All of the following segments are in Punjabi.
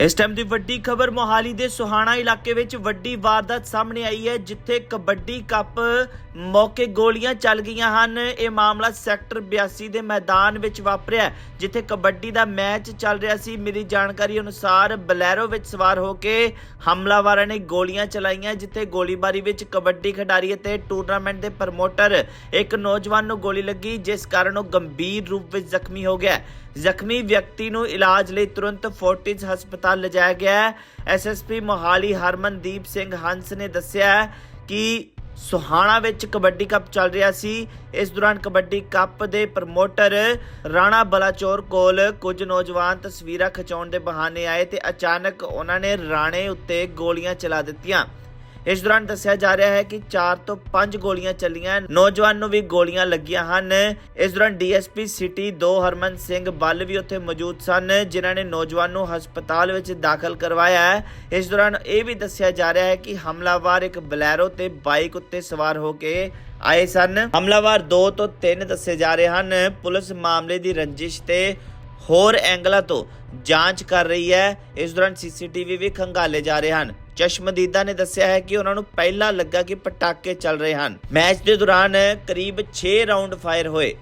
ਇਸ ਟਾਈਮ ਦੀ ਵੱਡੀ ਖਬਰ ਮੋਹਾਲੀ ਦੇ ਸੁਹਾਣਾ ਇਲਾਕੇ ਵਿੱਚ ਵੱਡੀ ਵਾਰਦਾਤ ਸਾਹਮਣੇ ਆਈ ਹੈ, ਜਿੱਥੇ ਕਬੱਡੀ ਕੱਪ ਮੌਕੇ ਗੋਲੀਆਂ ਚੱਲ ਗਈਆਂ ਹਨ। ਇਹ ਮਾਮਲਾ ਸੈਕਟਰ 82 ਦੇ ਮੈਦਾਨ ਵਿੱਚ ਵਾਪਰਿਆ ਜਿੱਥੇ ਕਬੱਡੀ ਦਾ ਮੈਚ ਚੱਲ ਰਿਹਾ ਸੀ। ਮੇਰੀ ਜਾਣਕਾਰੀ ਅਨੁਸਾਰ ਬਲੈਰੋ ਵਿੱਚ ਸਵਾਰ ਹੋ ਕੇ ਹਮਲਾਵਰਾਂ ਨੇ ਗੋਲੀਆਂ ਚਲਾਈਆਂ, ਜਿੱਥੇ ਗੋਲੀਬਾਰੀ ਵਿੱਚ ਕਬੱਡੀ ਖਿਡਾਰੀ ਅਤੇ ਟੂਰਨਾਮੈਂਟ ਦੇ ਪ੍ਰਮੋਟਰ ਇੱਕ ਨੌਜਵਾਨ ਨੂੰ ਗੋਲੀ ਲੱਗੀ, ਜਿਸ ਕਾਰਨ ਉਹ ਗੰਭੀਰ ਰੂਪ ਵਿੱਚ ਜ਼ਖਮੀ ਹੋ ਗਿਆ ਜ਼ਖਮੀ ਵਿਅਕਤੀ ਨੂੰ ਇਲਾਜ ਲਈ ਤੁਰੰਤ ਫੋਰਟਿਸ ਹਸਪਤਾਲ ਲਿਜਾਇਆ ਗਿਆ ਹੈ। ਐਸਐਸਪੀ ਮੋਹਾਲੀ ਹਰਮਨਦੀਪ ਸਿੰਘ ਹੰਸ ਨੇ ਦੱਸਿਆ ਕਿ ਸੁਹਾਣਾ ਵਿੱਚ ਕਬੱਡੀ ਕੱਪ ਚੱਲ ਰਿਹਾ ਸੀ। ਇਸ ਦੌਰਾਨ ਕਬੱਡੀ ਕੱਪ ਦੇ ਪ੍ਰਮੋਟਰ ਰਾਣਾ ਬਲਾਚੌਰ ਕੋਲ ਕੁਝ ਨੌਜਵਾਨ ਤਸਵੀਰਾਂ ਖਿਚਾਉਣ ਦੇ ਬਹਾਨੇ ਆਏ ਤੇ ਅਚਾਨਕ ਉਹਨਾਂ ਨੇ ਰਾਣੇ ਉੱਤੇ ਗੋਲੀਆਂ ਚਲਾ ਦਿੱਤੀਆਂ। ਇਸ ਦੌਰਾਨ ਦੱਸਿਆ ਜਾ ਰਿਹਾ ਹੈ ਕਿ 4 ਤੋਂ 5 ਗੋਲੀਆਂ ਚੱਲੀਆਂ ਨੌਜਵਾਨ ਨੂੰ ਵੀ ਗੋਲੀਆਂ ਲੱਗੀਆਂ ਹਨ। ਇਸ ਦੌਰਾਨ ਡੀਐਸਪੀ ਸਿਟੀ 2 ਹਰਮਨ ਸਿੰਘ ਬੱਲ ਵੀ ਉੱਥੇ ਮੌਜੂਦ ਸਨ, ਜਿਨ੍ਹਾਂ ਨੇ ਨੌਜਵਾਨ ਨੂੰ ਹਸਪਤਾਲ ਵਿੱਚ ਦਾਖਲ ਕਰਵਾਇਆ ਹੈ। ਇਸ ਦੌਰਾਨ ਇਹ ਵੀ ਦੱਸਿਆ ਜਾ ਰਿਹਾ ਹੈ ਕਿ ਹਮਲਾਵਰ ਇੱਕ ਬਲੈਰੋ ਤੇ ਬਾਈਕ ਉੱਤੇ ਸਵਾਰ ਹੋ ਕੇ ਆਏ ਸਨ। ਹਮਲਾਵਰ 2 ਤੋਂ 3 ਦੱਸੇ ਜਾ ਰਹੇ ਹਨ। ਪੁਲਿਸ ਮਾਮਲੇ ਦੀ ਰੰਜਿਸ਼ ਤੇ ਹੋਰ ਐਂਗਲਾਂ ਤੋਂ ਜਾਂਚ ਕਰ ਰਹੀ ਹੈ। ਇਸ ਦੌਰਾਨ ਸੀਸੀਟੀਵੀ ਵੀ ਖੰਗਾਲੇ ਜਾ ਰਹੇ ਹਨ। ਚਸ਼ਮਦੀਦਾ ਨੇ ਦੱਸਿਆ ਹੈ ਕਿ ਉਹਨਾਂ ਨੂੰ ਪਹਿਲਾਂ ਲੱਗਾ ਕਿ ਪਟਾਕੇ ਚੱਲ ਰਹੇ ਹਨ। ਮੈਚ ਦੇ ਦੌਰਾਨ ਕਰੀਬ 6 ਰਾਉਂਡ ਫਾਇਰ ਹੋਏ।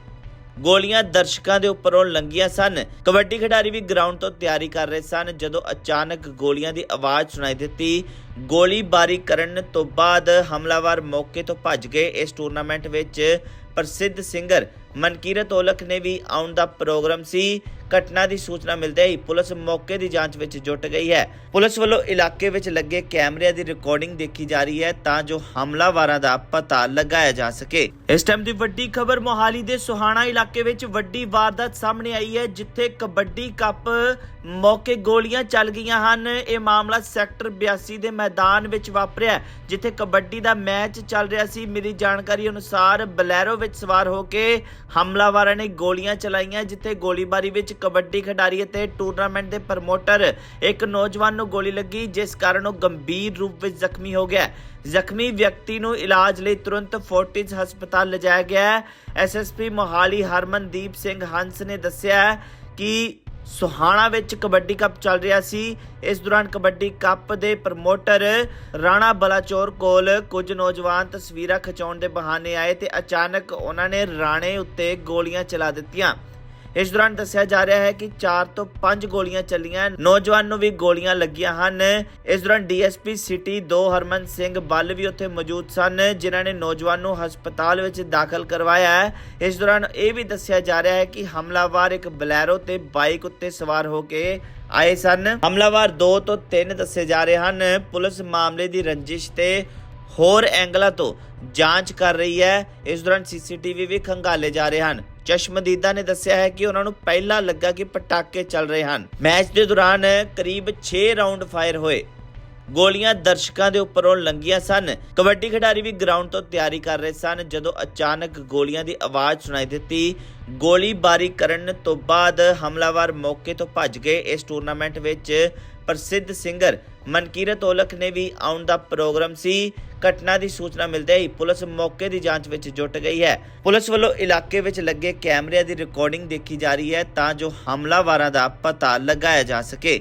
ਗੋਲੀਆਂ ਦਰਸ਼ਕਾਂ ਦੇ ਉੱਪਰੋਂ ਲੰਗੀਆਂ ਸਨ। ਕਬੱਡੀ ਖਿਡਾਰੀ ਵੀ ਗਰਾਊਂਡ ਤੋਂ ਤਿਆਰੀ ਕਰ ਰਹੇ ਸਨ, ਜਦੋਂ ਅਚਾਨਕ ਗੋਲੀਆਂ ਦੀ ਆਵਾਜ਼ ਸੁਣਾਈ ਦਿੱਤੀ। ਗੋਲੀਬਾਰੀ ਕਰਨ ਤੋਂ ਬਾਅਦ ਹਮਲਾਵਰ ਮੌਕੇ ਤੋਂ ਭੱਜ ਗਏ। ਇਸ ਟੂਰਨਾਮੈਂਟ ਵਿੱਚ ਪ੍ਰਸਿੱਧ ਸਿੰਗਰ ਮਨਕੀਰਤ ਔਲਖ ਨੇ ਵੀ ਆਉਣ ਦਾ ਪ੍ਰੋਗਰਾਮ ਸੀ। ਘਟਨਾ ਦੀ ਸੂਚਨਾ ਮਿਲਦੇ ਹੀ ਪੁਲਿਸ ਮੌਕੇ ਦੀ ਜਾਂਚ ਵਿੱਚ ਜੁਟ ਗਈ ਹੈ। ਪੁਲਿਸ ਵੱਲੋਂ ਇਲਾਕੇ ਵਿੱਚ ਲੱਗੇ ਕੈਮਰਿਆਂ ਦੀ ਰਿਕਾਰਡਿੰਗ ਦੇਖੀ ਜਾ ਰਹੀ ਹੈ ਤਾਂ ਜੋ ਹਮਲਾਵਰਾਂ ਦਾ ਪਤਾ ਲਗਾਇਆ ਜਾ ਸਕੇ। ਇਸ ਟਾਈਮ ਦੀ ਵੱਡੀ ਖਬਰ ਮੋਹਾਲੀ ਦੇ ਸੁਹਾਣਾ ਇਲਾਕੇ ਵਿੱਚ ਵੱਡੀ ਵਾਰਦਾਤ ਸਾਹਮਣੇ ਆਈ ਹੈ, ਜਿੱਥੇ ਕਬੱਡੀ ਕੱਪ ਮੌਕੇ ਗੋਲੀਆਂ ਚੱਲ ਗਈਆਂ ਹਨ। ਇਹ ਮਾਮਲਾ ਸੈਕਟਰ 82 ਦੇ ਮੈਦਾਨ ਵਿੱਚ ਵਾਪਰਿਆ ਜਿੱਥੇ ਕਬੱਡੀ ਦਾ ਮੈਚ ਚੱਲ ਰਿਹਾ ਸੀ। ਮੇਰੀ ਜਾਣਕਾਰੀ ਅਨੁਸਾਰ ਬਲੈਰੋ ਵਿੱਚ ਸਵਾਰ ਹੋ ਕੇ ਹਮਲਾਵਰਾਂ ਨੇ ਗੋਲੀਆਂ ਚਲਾਈਆਂ, ਜਿੱਥੇ ਗੋਲੀਬਾਰੀ ਵਿੱਚ ਕਬੱਡੀ ਖਿਡਾਰੀ ਅਤੇ ਟੂਰਨਾਮੈਂਟ ਦੇ ਪ੍ਰਮੋਟਰ ਇੱਕ ਨੌਜਵਾਨ ਨੂੰ ਗੋਲੀ ਲੱਗੀ, ਜਿਸ ਕਾਰਨ ਉਹ ਗੰਭੀਰ ਰੂਪ ਵਿੱਚ ਜ਼ਖਮੀ ਹੋ ਗਿਆ ਜ਼ਖਮੀ ਵਿਅਕਤੀ ਨੂੰ ਇਲਾਜ ਲਈ ਤੁਰੰਤ ਫੋਰਟਿਸ ਹਸਪਤਾਲ ਲਿਜਾਇਆ ਗਿਆ ਹੈ। ਐਸਐਸਪੀ ਮੋਹਾਲੀ ਹਰਮਨਦੀਪ ਸਿੰਘ ਹੰਸ ਨੇ ਦੱਸਿਆ ਕਿ ਸੁਹਾਣਾ ਵਿੱਚ ਕਬੱਡੀ ਕੱਪ ਚੱਲ ਰਿਹਾ ਸੀ। ਇਸ ਦੌਰਾਨ ਕਬੱਡੀ ਕੱਪ ਦੇ ਪ੍ਰਮੋਟਰ ਰਾਣਾ ਬਲਾਚੌਰ ਕੋਲ ਕੁਝ ਨੌਜਵਾਨ ਤਸਵੀਰਾਂ ਖਿਚਾਉਣ ਦੇ ਬਹਾਨੇ ਆਏ ਤੇ ਅਚਾਨਕ ਉਹਨਾਂ ਨੇ ਰਾਣੇ ਉੱਤੇ ਗੋਲੀਆਂ ਚਲਾ ਦਿੱਤੀਆਂ। ਇਸ ਦੌਰਾਨ ਦੱਸਿਆ ਜਾ ਰਿਹਾ ਹੈ ਕਿ 4 ਤੋਂ 5 ਗੋਲੀਆਂ ਚੱਲੀਆਂ ਨੌਜਵਾਨ ਨੂੰ ਵੀ ਗੋਲੀਆਂ ਲੱਗੀਆਂ ਹਨ। ਇਸ ਦੌਰਾਨ ਡੀਐਸਪੀ ਸਿਟੀ 2 ਹਰਮਨ ਸਿੰਘ ਬੱਲ ਵੀ ਉੱਥੇ ਮੌਜੂਦ ਸਨ, ਜਿਨ੍ਹਾਂ ਨੇ ਨੌਜਵਾਨ ਨੂੰ ਹਸਪਤਾਲ ਵਿੱਚ ਦਾਖਲ ਕਰਵਾਇਆ ਹੈ। ਇਸ ਦੌਰਾਨ ਇਹ ਵੀ ਦੱਸਿਆ ਜਾ ਰਿਹਾ ਹੈ ਕਿ ਹਮਲਾਵਰ ਇੱਕ ਬਲੈਰੋ ਤੇ ਬਾਈਕ ਉੱਤੇ ਸਵਾਰ ਹੋ ਕੇ ਆਏ ਸਨ। ਹਮਲਾਵਰ 2 ਤੋਂ 3 ਦੱਸੇ ਜਾ ਰਹੇ ਹਨ। ਪੁਲਿਸ ਮਾਮਲੇ ਦੀ ਰੰਜਿਸ਼ ਤੇ ਹੋਰ ਐਂਗਲਾਂ ਤੋਂ ਜਾਂਚ ਕਰ ਰਹੀ ਹੈ। ਇਸ ਦੌਰਾਨ ਸੀਸੀਟੀਵੀ ਵੀ ਖੰਗਾਲੇ ਜਾ ਰਹੇ ਹਨ। ਚਸ਼ਮਦੀਦਾ ਨੇ ਦੱਸਿਆ ਹੈ ਕਿ ਉਹਨਾਂ ਨੂੰ ਪਹਿਲਾਂ ਲੱਗਾ ਕਿ ਪਟਾਕੇ ਚੱਲ ਰਹੇ ਹਨ। ਮੈਚ ਦੇ ਦੌਰਾਨ ਕਰੀਬ 6 ਰਾਉਂਡ ਫਾਇਰ ਹੋਏ। ਗੋਲੀਆਂ ਦਰਸ਼ਕਾਂ ਦੇ ਉੱਪਰੋਂ ਲੰਗੀਆਂ ਸਨ। ਕਬੱਡੀ ਖਿਡਾਰੀ ਵੀ ਗਰਾਊਂਡ ਤੋਂ ਤਿਆਰੀ ਕਰ ਰਹੇ ਸਨ, ਜਦੋਂ ਅਚਾਨਕ ਗੋਲੀਆਂ ਦੀ ਆਵਾਜ਼ ਸੁਣਾਈ ਦਿੱਤੀ। ਗੋਲੀਬਾਰੀ ਕਰਨ ਤੋਂ ਬਾਅਦ ਹਮਲਾਵਰ ਮੌਕੇ ਤੋਂ ਭੱਜ ਗਏ। ਇਸ ਟੂਰਨਾਮੈਂਟ ਵਿੱਚ ਪ੍ਰਸਿੱਧ ਸਿੰਗਰ ਮਨਕੀਰਤ ਔਲਖ ਨੇ ਵੀ ਆਉਣ ਦਾ ਪ੍ਰੋਗਰਾਮ ਸੀ। ਘਟਨਾ ਦੀ ਸੂਚਨਾ ਮਿਲਦੇ ਹੀ ਪੁਲਿਸ ਮੌਕੇ ਦੀ ਜਾਂਚ ਵਿੱਚ ਜੁਟ ਗਈ ਹੈ। ਪੁਲਿਸ ਵੱਲੋਂ ਇਲਾਕੇ ਵਿੱਚ ਲੱਗੇ ਕੈਮਰਿਆਂ ਦੀ ਰਿਕਾਰਡਿੰਗ ਦੇਖੀ ਜਾ ਰਹੀ ਹੈ ਤਾਂ ਜੋ ਹਮਲਾਵਰਾਂ ਦਾ ਪਤਾ ਲਗਾਇਆ ਜਾ ਸਕੇ।